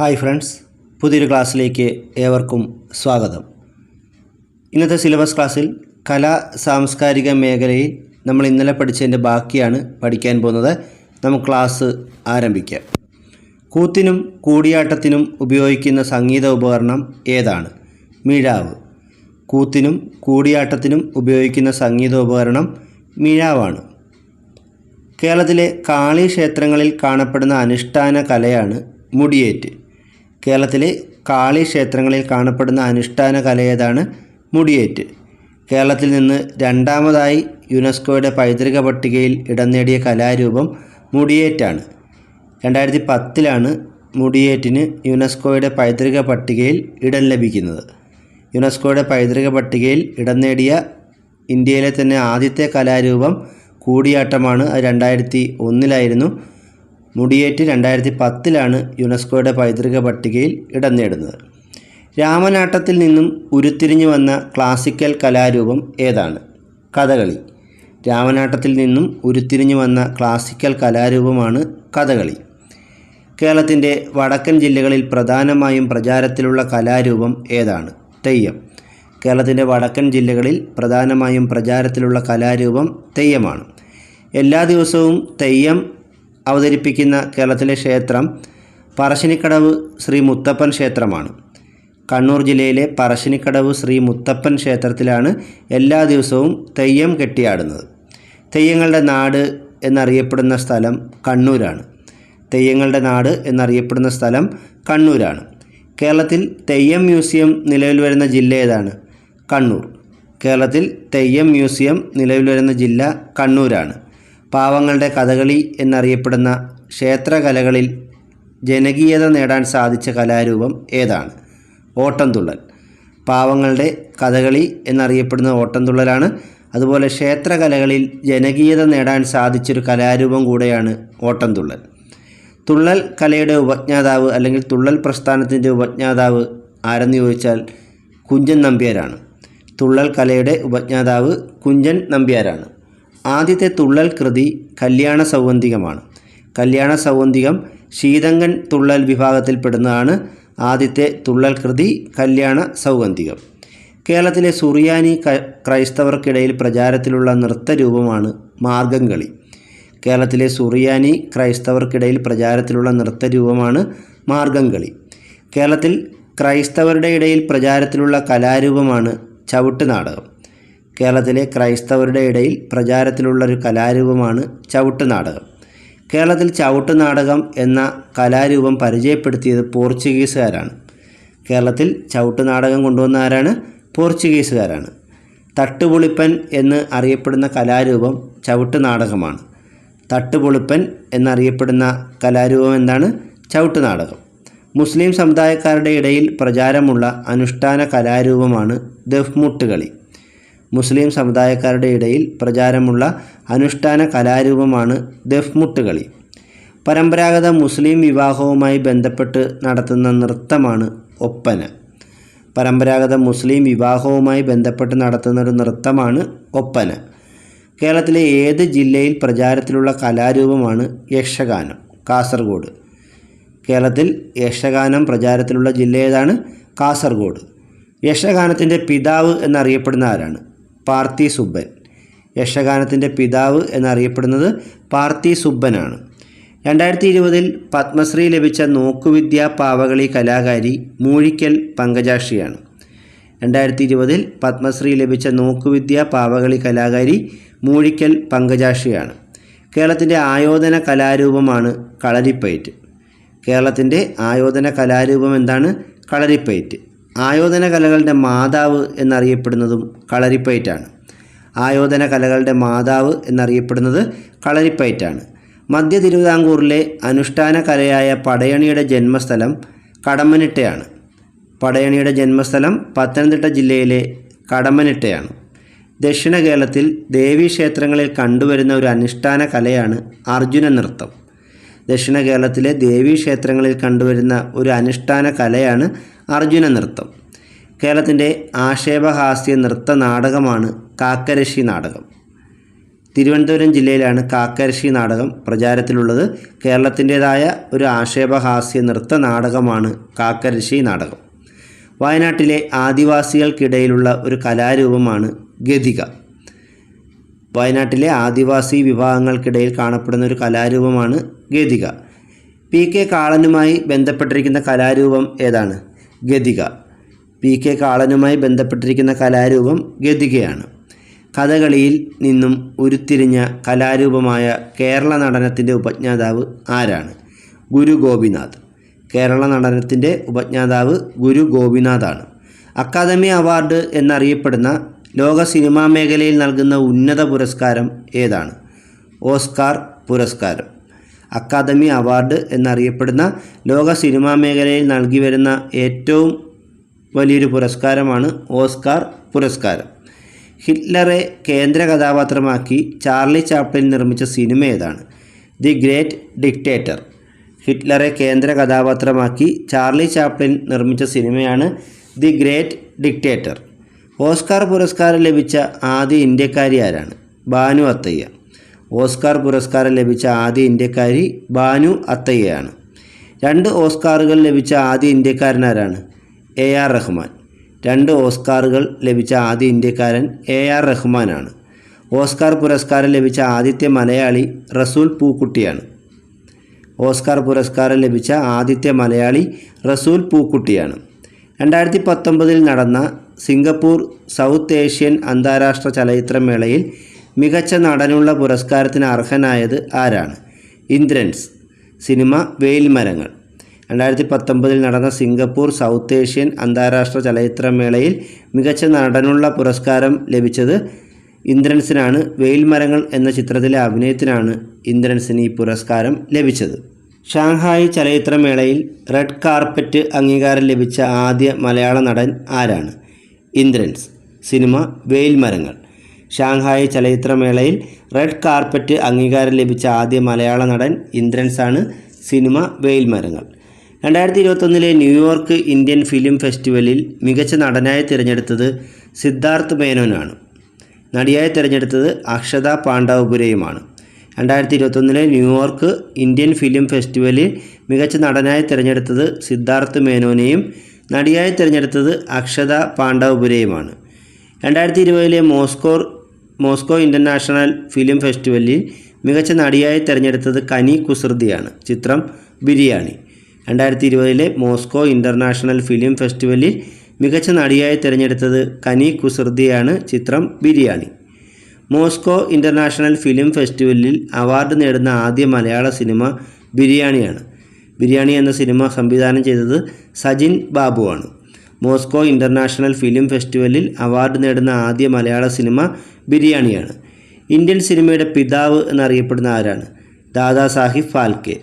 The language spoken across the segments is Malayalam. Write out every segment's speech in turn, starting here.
ഹായ് ഫ്രണ്ട്സ് പുതിയൊരു ക്ലാസ്സിലേക്ക് ഏവർക്കും സ്വാഗതം. ഇന്നത്തെ സിലബസ് ക്ലാസ്സിൽ കലാ സാംസ്കാരിക മേഖലയിൽ നമ്മൾ ഇന്നലെ പഠിച്ചതിന്റെ ബാക്കിയാണ് പഠിക്കാൻ പോകുന്നത്. നമുക്ക് ക്ലാസ് ആരംഭിക്കാം. കൂത്തിനും കൂടിയാട്ടത്തിനും ഉപയോഗിക്കുന്ന സംഗീത ഉപകരണം ഏതാണ്? മിഴാവ്. കൂത്തിനും കൂടിയാട്ടത്തിനും ഉപയോഗിക്കുന്ന സംഗീത ഉപകരണം മിഴാവാണ്. കേരളത്തിലെ കാളി ക്ഷേത്രങ്ങളിൽ കാണപ്പെടുന്ന അനുഷ്ഠാന കലയാണ് മുടിയേറ്റ്. കേരളത്തിലെ കാളി ക്ഷേത്രങ്ങളിൽ കാണപ്പെടുന്ന അനുഷ്ഠാന കലയേതാണ് മുടിയേറ്റ്. കേരളത്തിൽ നിന്ന് രണ്ടാമതായി യുനെസ്കോയുടെ പൈതൃക പട്ടികയിൽ ഇടം നേടിയ കലാരൂപം മുടിയേറ്റാണ്. രണ്ടായിരത്തി പത്തിലാണ് മുടിയേറ്റിന് യുനെസ്കോയുടെ പൈതൃക പട്ടികയിൽ ഇടം ലഭിക്കുന്നത്. യുനെസ്കോയുടെ പൈതൃക പട്ടികയിൽ ഇടം നേടിയ ഇന്ത്യയിലെ തന്നെ ആദ്യത്തെ കലാരൂപം കൂടിയാട്ടമാണ്. അത് രണ്ടായിരത്തി ഒന്നിലായിരുന്നു. മുടിയേറ്റ് രണ്ടായിരത്തി പത്തിലാണ് യുനെസ്കോയുടെ പൈതൃക പട്ടികയിൽ ഇടം നേടുന്നത്. രാമനാട്ടത്തിൽ നിന്നും ഉരുത്തിരിഞ്ഞു വന്ന ക്ലാസിക്കൽ കലാരൂപം ഏതാണ്? കഥകളി. രാമനാട്ടത്തിൽ നിന്നും ഉരുത്തിരിഞ്ഞു വന്ന ക്ലാസിക്കൽ കലാരൂപമാണ് കഥകളി. കേരളത്തിന്റെ വടക്കൻ ജില്ലകളിൽ പ്രധാനമായും പ്രചാരത്തിലുള്ള കലാരൂപം ഏതാണ്? തെയ്യം. കേരളത്തിന്റെ വടക്കൻ ജില്ലകളിൽ പ്രധാനമായും പ്രചാരത്തിലുള്ള കലാരൂപം തെയ്യമാണ്. എല്ലാ ദിവസവും തെയ്യം അവതരിപ്പിക്കുന്ന കേരളത്തിലെ ക്ഷേത്രം പറശ്ശിനിക്കടവ് ശ്രീ മുത്തപ്പൻ ക്ഷേത്രമാണ്. കണ്ണൂർ ജില്ലയിലെ പറശ്ശിനിക്കടവ് ശ്രീ മുത്തപ്പൻ ക്ഷേത്രത്തിലാണ് എല്ലാ ദിവസവും തെയ്യം കെട്ടിയാടുന്നത്. തെയ്യങ്ങളുടെ നാട് എന്നറിയപ്പെടുന്ന സ്ഥലം കണ്ണൂരാണ്. തെയ്യങ്ങളുടെ നാട് എന്നറിയപ്പെടുന്ന സ്ഥലം കണ്ണൂരാണ്. കേരളത്തിൽ തെയ്യം മ്യൂസിയം നിലവിൽ വരുന്ന ജില്ല ഏതാണ്? കണ്ണൂർ. കേരളത്തിൽ തെയ്യം മ്യൂസിയം നിലവിൽ വരുന്ന ജില്ല കണ്ണൂരാണ്. പാവങ്ങളുടെ കഥകളി എന്നറിയപ്പെടുന്ന ക്ഷേത്രകലകളിൽ ജനകീയത നേടാൻ സാധിച്ച കലാരൂപം ഏതാണ്? ഓട്ടംതുള്ളൽ. പാവങ്ങളുടെ കഥകളി എന്നറിയപ്പെടുന്ന ഓട്ടംതുള്ളലാണ്. അതുപോലെ ക്ഷേത്രകലകളിൽ ജനകീയത നേടാൻ സാധിച്ചൊരു കലാരൂപം കൂടെയാണ് ഓട്ടംതുള്ളൽ. തുള്ളൽ കലയുടെ ഉപജ്ഞാതാവ് അല്ലെങ്കിൽ തുള്ളൽ പ്രസ്ഥാനത്തിന്റെ ഉപജ്ഞാതാവ് ആരെന്ന് ചോദിച്ചാൽ കുഞ്ചൻ നമ്പ്യാരാണ്. തുള്ളൽ കലയുടെ ഉപജ്ഞാതാവ് കുഞ്ചൻ നമ്പ്യാരാണ്. ആദ്യത്തെ തുള്ളൽ കൃതി കല്യാണ സൗവന്തികമാണ്. കല്യാണ സൗവന്തികം ശീതങ്കൻ തുള്ളൽ വിഭാഗത്തിൽപ്പെടുന്നതാണ് ആദ്യത്തെ തുള്ളൽ കൃതി കല്യാണ സൗവന്തികം. കേരളത്തിലെ സുറിയാനി ക്രൈസ്തവർക്കിടയിൽ പ്രചാരത്തിലുള്ള നൃത്തരൂപമാണ് മാർഗംകളി. കേരളത്തിലെ സുറിയാനി ക്രൈസ്തവർക്കിടയിൽ പ്രചാരത്തിലുള്ള നൃത്തരൂപമാണ് മാർഗംകളി. കേരളത്തിൽ ക്രൈസ്തവരുടെ ഇടയിൽ പ്രചാരത്തിലുള്ള കലാരൂപമാണ് ചവിട്ട് നാടകം. കേരളത്തിലെ ക്രൈസ്തവരുടെ ഇടയിൽ പ്രചാരത്തിലുള്ള ഒരു കലാരൂപമാണ് ചവിട്ട് നാടകം കേരളത്തിൽ ചവിട്ട് നാടകം എന്ന കലാരൂപം പരിചയപ്പെടുത്തിയത് പോർച്ചുഗീസുകാരാണ്. കേരളത്തിൽ ചവിട്ട് നാടകം കൊണ്ടുവന്ന ആരാണ്? പോർച്ചുഗീസുകാരാണ്. തട്ടുപൊളിപ്പൻ എന്ന് അറിയപ്പെടുന്ന കലാരൂപം ചവിട്ട് നാടകമാണ് തട്ടുപൊളിപ്പൻ എന്നറിയപ്പെടുന്ന കലാരൂപം എന്താണ്? ചവിട്ട് നാടകം മുസ്ലിം സമുദായക്കാരുടെ ഇടയിൽ പ്രചാരമുള്ള അനുഷ്ഠാന കലാരൂപമാണ് ദഫ്മുട്ട് കളി. മുസ്ലിം സമുദായക്കാരുടെ ഇടയിൽ പ്രചാരമുള്ള അനുഷ്ഠാന കലാരൂപമാണ് ദഫ്മുട്ട് കളി. പരമ്പരാഗത മുസ്ലിം വിവാഹവുമായി ബന്ധപ്പെട്ട് നടത്തുന്ന നൃത്തമാണ് ഒപ്പന. പരമ്പരാഗത മുസ്ലിം വിവാഹവുമായി ബന്ധപ്പെട്ട് നടത്തുന്ന ഒരു നൃത്തമാണ് ഒപ്പന. കേരളത്തിലെ ഏത് ജില്ലയിൽ പ്രചാരത്തിലുള്ള കലാരൂപമാണ് യക്ഷഗാനം? കാസർഗോഡ്. കേരളത്തിൽ യക്ഷഗാനം പ്രചാരത്തിലുള്ള ജില്ല ഏതാണ്? കാസർഗോഡ്. യക്ഷഗാനത്തിന്റെ പിതാവ് എന്നറിയപ്പെടുന്ന ആരാണ്? പാർത്തി സുബ്ബൻ. യക്ഷഗാനത്തിന്റെ പിതാവ് എന്നറിയപ്പെടുന്നത് പാർത്തി സുബ്ബനാണ്. രണ്ടായിരത്തി ഇരുപതിൽ പത്മശ്രീ ലഭിച്ച നോക്കുവിദ്യ പാവകളി കലാകാരി മൂഴിക്കൽ പങ്കജാക്ഷിയാണ്. രണ്ടായിരത്തി ഇരുപതിൽ പത്മശ്രീ ലഭിച്ച നോക്കുവിദ്യ പാവകളി കലാകാരി മൂഴിക്കൽ പങ്കജാക്ഷിയാണ്. കേരളത്തിന്റെ ആയോധന കലാരൂപമാണ് കളരിപ്പയറ്റ്. കേരളത്തിന്റെ ആയോധന കലാരൂപം എന്താണ്? കളരിപ്പയറ്റ്. ആയോധന കലകളുടെ മാതാവ് എന്നറിയപ്പെടുന്നതും കളരിപ്പയറ്റാണ്. ആയോധന കലകളുടെ മാതാവ് എന്നറിയപ്പെടുന്നത് കളരിപ്പയറ്റാണ്. മധ്യ തിരുവിതാംകൂറിലെ അനുഷ്ഠാന കലയായ പടയണിയുടെ ജന്മസ്ഥലം കടമ്മനിട്ടയാണ്. പടയണിയുടെ ജന്മസ്ഥലം പത്തനംതിട്ട ജില്ലയിലെ കടമ്മനിട്ടയാണ്. ദക്ഷിണ കേരളത്തിൽ ദേവീക്ഷേത്രങ്ങളിൽ കണ്ടുവരുന്ന ഒരു അനുഷ്ഠാന കലയാണ് അർജുന നൃത്തം ദക്ഷിണ കേരളത്തിലെ ദേവീക്ഷേത്രങ്ങളിൽ കണ്ടുവരുന്ന ഒരു അനുഷ്ഠാന കലയാണ് അർജുന നൃത്തം കേരളത്തിന്റെ ആക്ഷേപഹാസ്യ നൃത്ത നാടകമാണ് കാക്കരശി നാടകം. തിരുവനന്തപുരം ജില്ലയിലാണ് കാക്കരശി നാടകം പ്രചാരത്തിലുള്ളത്. കേരളത്തിന്റേതായ ഒരു ആക്ഷേപഹാസ്യ നൃത്ത നാടകമാണ് കാക്കരശി നാടകം. വയനാട്ടിലെ ആദിവാസികൾക്കിടയിലുള്ള ഒരു കലാരൂപമാണ് ഗതിക. വയനാട്ടിലെ ആദിവാസി വിഭാഗങ്ങൾക്കിടയിൽ കാണപ്പെടുന്ന ഒരു കലാരൂപമാണ് ഗതിക. പി കെ കാളനുമായി ബന്ധപ്പെട്ടിരിക്കുന്ന കലാരൂപം ഏതാണ്? ഗതിക. പി കെ കാളനുമായി ബന്ധപ്പെട്ടിരിക്കുന്ന കലാരൂപം ഗതികയാണ്. കഥകളിയിൽ നിന്നും ഉരുത്തിരിഞ്ഞ കലാരൂപമായ കേരള നടനത്തിന്റെ ഉപജ്ഞാതാവ് ആരാണ്? ഗുരു ഗോപിനാഥ്. കേരള നടനത്തിന്റെ ഉപജ്ഞാതാവ് ഗുരു ഗോപിനാഥാണ്. അക്കാദമി അവാർഡ് എന്നറിയപ്പെടുന്ന ലോക സിനിമാ മേഖലയിൽ നൽകുന്ന ഉന്നത പുരസ്കാരം ഏതാണ്? ഓസ്കാർ പുരസ്കാരം. അക്കാദമി അവാർഡ് എന്നറിയപ്പെടുന്ന ലോക സിനിമാ മേഖലയിൽ നൽകി വരുന്ന ഏറ്റവും വലിയൊരു പുരസ്കാരമാണ് ഓസ്കാർ പുരസ്കാരം. ഹിറ്റ്ലറെ കേന്ദ്ര കഥാപാത്രമാക്കി ചാർലി ചാപ്ലിൻ നിർമ്മിച്ച സിനിമ ഏതാണ്? The great dictator. ഹിറ്റ്ലറെ കേന്ദ്ര കഥാപാത്രമാക്കി ചാർലി ചാപ്ലിൻ നിർമ്മിച്ച സിനിമയാണ് ദി ഗ്രേറ്റ് ഡിക്റ്റേറ്റർ. ഓസ്കാർ പുരസ്കാരം ലഭിച്ച ആദ്യ ഇന്ത്യക്കാരി ആരാണ്? ബാനു അത്തയ്യ. ഓസ്കാർ പുരസ്കാരം ലഭിച്ച ആദ്യ ഇന്ത്യക്കാരി ബാനു അത്തയ്യയാണ്. രണ്ട് ഓസ്കാറുകൾ ലഭിച്ച ആദ്യ ഇന്ത്യക്കാരൻ ആരാണ്? A R Rahman. രണ്ട് ഓസ്കാറുകൾ ലഭിച്ച ആദ്യ ഇന്ത്യക്കാരൻ എ ആർ റഹ്മാനാണ്. ഓസ്കാർ പുരസ്കാരം ലഭിച്ച ആദ്യത്തെ മലയാളി റസൂൽ പൂക്കുട്ടിയാണ്. ഓസ്കാർ പുരസ്കാരം ലഭിച്ച ആദ്യത്തെ മലയാളി റസൂൽ പൂക്കുട്ടിയാണ്. രണ്ടായിരത്തി പത്തൊമ്പതിൽ നടന്ന സിംഗപ്പൂർ സൗത്ത് ഏഷ്യൻ അന്താരാഷ്ട്ര ചലച്ചിത്രമേളയിൽ മികച്ച നടനുള്ള പുരസ്കാരത്തിന് അർഹനായത് ആരാണ്? ഇന്ദ്രൻസ്. സിനിമ വെയിൽമരങ്ങൾ രണ്ടായിരത്തി പത്തൊമ്പതിൽ നടന്ന സിംഗപ്പൂർ സൗത്ത് ഏഷ്യൻ അന്താരാഷ്ട്ര ചലച്ചിത്രമേളയിൽ മികച്ച നടനുള്ള പുരസ്കാരം ലഭിച്ചത് ഇന്ദ്രൻസിനാണ്. വെയിൽമരങ്ങൾ എന്ന ചിത്രത്തിലെ അഭിനയത്തിനാണ് ഇന്ദ്രൻസിന് ഈ പുരസ്കാരം ലഭിച്ചത്. ഷാങ്ഹായ് ചലച്ചിത്രമേളയിൽ റെഡ് കാർപ്പറ്റ് അംഗീകാരം ലഭിച്ച ആദ്യ മലയാള നടൻ ആരാണ്? ഇന്ദ്രൻസ്. സിനിമ വെയിൽമരങ്ങൾ ഷാങ്ഹായ് ചലച്ചിത്രമേളയിൽ റെഡ് കാർപ്പറ്റ് അംഗീകാരം ലഭിച്ച ആദ്യ മലയാള നടൻ ഇന്ദ്രൻസാണ് സിനിമ വെയിൽമരങ്ങൾ രണ്ടായിരത്തി ഇരുപത്തൊന്നിലെ ന്യൂയോർക്ക് ഇന്ത്യൻ ഫിലിം ഫെസ്റ്റിവലിൽ മികച്ച നടനായി തിരഞ്ഞെടുത്തത് സിദ്ധാർത്ഥ് മേനോനാണ്. നടിയായി തിരഞ്ഞെടുത്തത് അക്ഷത പാണ്ഡവപുരയുമാണ്. രണ്ടായിരത്തി ഇരുപത്തൊന്നിലെ ന്യൂയോർക്ക് ഇന്ത്യൻ ഫിലിം ഫെസ്റ്റിവലിൽ മികച്ച നടനായി തിരഞ്ഞെടുത്തത് സിദ്ധാർത്ഥ് മേനോനെയും നടിയായി തിരഞ്ഞെടുത്തത് അക്ഷത പാണ്ഡവപുരയുമാണ്. രണ്ടായിരത്തി ഇരുപതിലെ മോസ്കോ മോസ്കോ ഇന്റർനാഷണൽ ഫിലിം ഫെസ്റ്റിവലിൽ മികച്ച നടിയായി തിരഞ്ഞെടുത്തത് കനി കുസൃതിയാണ്. ചിത്രം ബിരിയാണി. രണ്ടായിരത്തി ഇരുപതിലെ മോസ്കോ ഇന്റർനാഷണൽ ഫിലിം ഫെസ്റ്റിവലിൽ മികച്ച നടിയായി തിരഞ്ഞെടുത്തത് കനി കുസൃതിയാണ് ചിത്രം ബിരിയാണി. മോസ്കോ ഇന്റർനാഷണൽ ഫിലിം ഫെസ്റ്റിവലിൽ അവാർഡ് നേടുന്ന ആദ്യ മലയാള സിനിമ ബിരിയാണിയാണ്. ബിരിയാണി എന്ന സിനിമ സംവിധാനം ചെയ്തത് സജിൻ ബാബുവാണ്. മോസ്കോ ഇന്റർനാഷണൽ ഫിലിം ഫെസ്റ്റിവലിൽ അവാർഡ് നേടുന്ന ആദ്യ മലയാള സിനിമ ബിരിയാണിയാണ്. ഇന്ത്യൻ സിനിമയുടെ പിതാവ് എന്നറിയപ്പെടുന്ന ആരാണ്? ദാദാ സാഹിബ് ഫാൽക്കെ.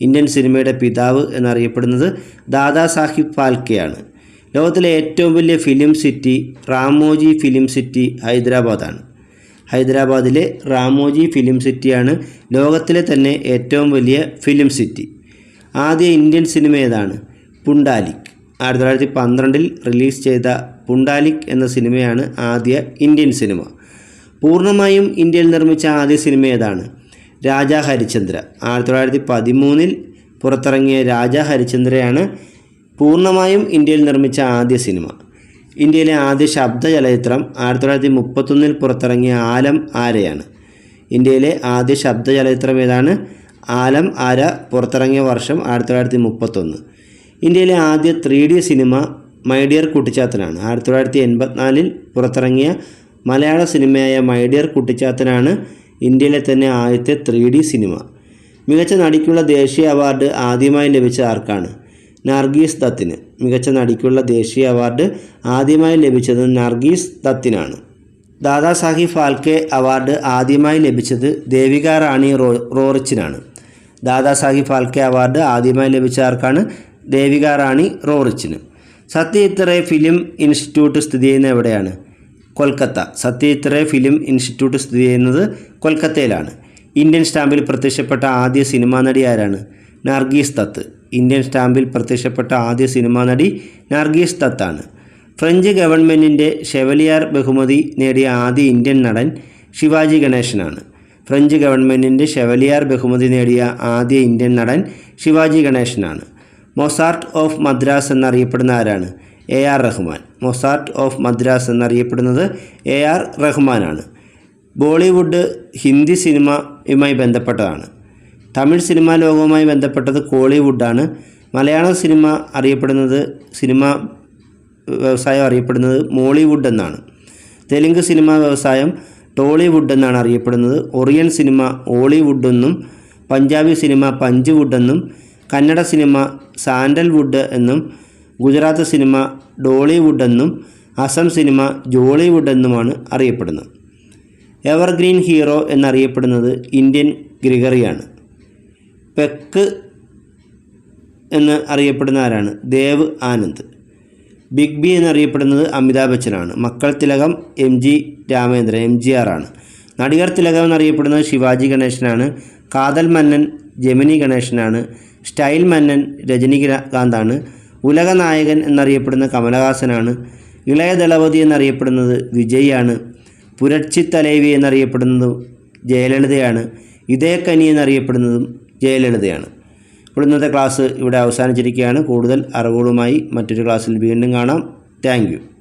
ഇന്ത്യൻ സിനിമയുടെ പിതാവ് എന്നറിയപ്പെടുന്നത് ദാദാ സാഹിബ് ഫാൽക്കെയാണ്. ലോകത്തിലെ ഏറ്റവും വലിയ film city Ramoji film city ഹൈദരാബാദാണ്. ഹൈദരാബാദിലെ റാമോജി ഫിലിം സിറ്റിയാണ് ലോകത്തിലെ തന്നെ ഏറ്റവും വലിയ ഫിലിം സിറ്റി. ആദ്യ ഇന്ത്യൻ സിനിമ ഏതാണ്? പുണ്ടാലിക്. ആയിരത്തി തൊള്ളായിരത്തി പന്ത്രണ്ടിൽ റിലീസ് ചെയ്ത പുണ്ടാലിക് എന്ന സിനിമയാണ് ആദ്യ ഇന്ത്യൻ സിനിമ. പൂർണമായും ഇന്ത്യയിൽ നിർമ്മിച്ച ആദ്യ സിനിമ ഏതാണ്? രാജാ ഹരിചന്ദ്ര. ആയിരത്തി തൊള്ളായിരത്തി പതിമൂന്നിൽ പുറത്തിറങ്ങിയ രാജാ ഹരിചന്ദ്രയാണ് പൂർണമായും ഇന്ത്യയിൽ നിർമ്മിച്ച ആദ്യ സിനിമ. ഇന്ത്യയിലെ ആദ്യ ശബ്ദ ചലച്ചിത്രം ആയിരത്തി തൊള്ളായിരത്തി മുപ്പത്തൊന്നിൽ പുറത്തിറങ്ങിയ ആലം ആരയാണ്. ഇന്ത്യയിലെ ആദ്യ ശബ്ദ ചലച്ചിത്രം ഏതാണ്? ആലം ആര പുറത്തിറങ്ങിയ വർഷം ആയിരത്തി തൊള്ളായിരത്തി മുപ്പത്തൊന്ന് ഇന്ത്യയിലെ ആദ്യ three D cinema my dear കുട്ടിച്ചാത്തനാണ് ആയിരത്തി തൊള്ളായിരത്തി എൺപത്തിനാലിൽ പുറത്തിറങ്ങിയ മലയാള സിനിമയായ മൈഡിയർ കുട്ടിച്ചാത്തനാണ് ഇന്ത്യയിലെ തന്നെ ആദ്യത്തെ ത്രീ ഡി സിനിമ. മികച്ച നടിക്കുള്ള ദേശീയ അവാർഡ് ആദ്യമായി ലഭിച്ച ആർക്കാണ്? നർഗീസ് ദത്തിന്. മികച്ച നടിക്കുള്ള ദേശീയ അവാർഡ് ആദ്യമായി ലഭിച്ചത് നർഗീസ് ദത്തിനാണ്. ദാദാ സാഹിബ് ഫാൽക്കെ അവാർഡ് ആദ്യമായി ലഭിച്ചത് ദേവിക റാണി റോ റോറിച്ചിനാണ്. ദാദാ സാഹിബ് ഫാൽക്കെ അവാർഡ് ആദ്യമായി ലഭിച്ച ആർക്കാണ്? ദേവിക റാണി റോറിച്ചിന് സത്യജിത് ഫിലിം ഇൻസ്റ്റിറ്റ്യൂട്ട് സ്ഥിതി ചെയ്യുന്നത് എവിടെയാണ്? കൊൽക്കത്ത. സത്യജിത് ഫിലിം ഇൻസ്റ്റിറ്റ്യൂട്ട് സ്ഥിതി ചെയ്യുന്നത് കൊൽക്കത്തയിലാണ്. ഇന്ത്യൻ സ്റ്റാമ്പിൽ പ്രത്യക്ഷപ്പെട്ട ആദ്യ സിനിമാ നടി ആരാണ്? നർഗീസ് തത്ത്. ഇന്ത്യൻ സ്റ്റാമ്പിൽ പ്രത്യക്ഷപ്പെട്ട ആദ്യ സിനിമാ നടി നർഗീസ് തത്താണ്. ഫ്രഞ്ച് ഗവൺമെന്റിന്റെ ഷെവലിയാർ ബഹുമതി നേടിയ ആദ്യ ഇന്ത്യൻ നടൻ ശിവാജി ഗണേശനാണ്. ഫ്രഞ്ച് ഗവൺമെന്റിന്റെ ഷെവലിയാർ ബഹുമതി നേടിയ ആദ്യ ഇന്ത്യൻ നടൻ ശിവാജി ഗണേശനാണ്. മൊസാർട്ട് ഓഫ് മദ്രാസ് എന്നറിയപ്പെടുന്ന ആരാണ്? A R Rahman. Mozart of Madras എന്നറിയപ്പെടുന്നത് എ ആർ റഹ്മാനാണ്. ബോളിവുഡ് ഹിന്ദി സിനിമയുമായി ബന്ധപ്പെട്ടതാണ്. തമിഴ് സിനിമാ ലോകവുമായി ബന്ധപ്പെട്ടത് കോളിവുഡാണ്. മലയാള സിനിമ അറിയപ്പെടുന്നത് സിനിമ വ്യവസായം അറിയപ്പെടുന്നത് മോളിവുഡ് എന്നാണ്. തെലുങ്ക് സിനിമ വ്യവസായം ടോളിവുഡ് എന്നാണ് അറിയപ്പെടുന്നത്. ഒറിയൻ സിനിമ ഓളിവുഡ് എന്നും പഞ്ചാബി സിനിമ പഞ്ച്വുഡ് എന്നും കന്നഡ സിനിമ സാൻഡൽവുഡ് എന്നും ഗുജറാത്ത് സിനിമ ഡോളിവുഡ് എന്നും അസം സിനിമ ജോളിവുഡ് എന്നുമാണ് അറിയപ്പെടുന്നത്. എവർഗ്രീൻ ഹീറോ എന്നറിയപ്പെടുന്നത് ഇന്ത്യൻ ഗ്രിഗറിയാണ്. പെക്ക് എന്ന് അറിയപ്പെടുന്ന ആരാണ്? ദേവ് ആനന്ദ്. ബിഗ് ബി എന്നറിയപ്പെടുന്നത് അമിതാഭ് ബച്ചനാണ്. മക്കൾ തിലകം M G Ramendran M G R ആണ്. നടികർ തിലകം എന്നറിയപ്പെടുന്നത് ശിവാജി ഗണേശനാണ്. കാതൽ മന്നൻ ജമിനി ഗണേശനാണ്. സ്റ്റൈൽ മന്നൻ രജനികാന്താണ്. ഉലകനായകൻ എന്നറിയപ്പെടുന്ന കമലഹാസനാണ്. ഇളയ ദളപതി എന്നറിയപ്പെടുന്നത് വിജയാണ് പുരട്ചി തലേവി എന്നറിയപ്പെടുന്നതും ജയലളിതയാണ്. ഇതേക്കനി എന്നറിയപ്പെടുന്നതും ജയലളിതയാണ്. ഇപ്പോൾ ഇന്നത്തെ ക്ലാസ് ഇവിടെ അവസാനിച്ചിരിക്കുകയാണ്. കൂടുതൽ അറിവുകളുമായി മറ്റൊരു ക്ലാസ്സിൽ വീണ്ടും കാണാം. താങ്ക്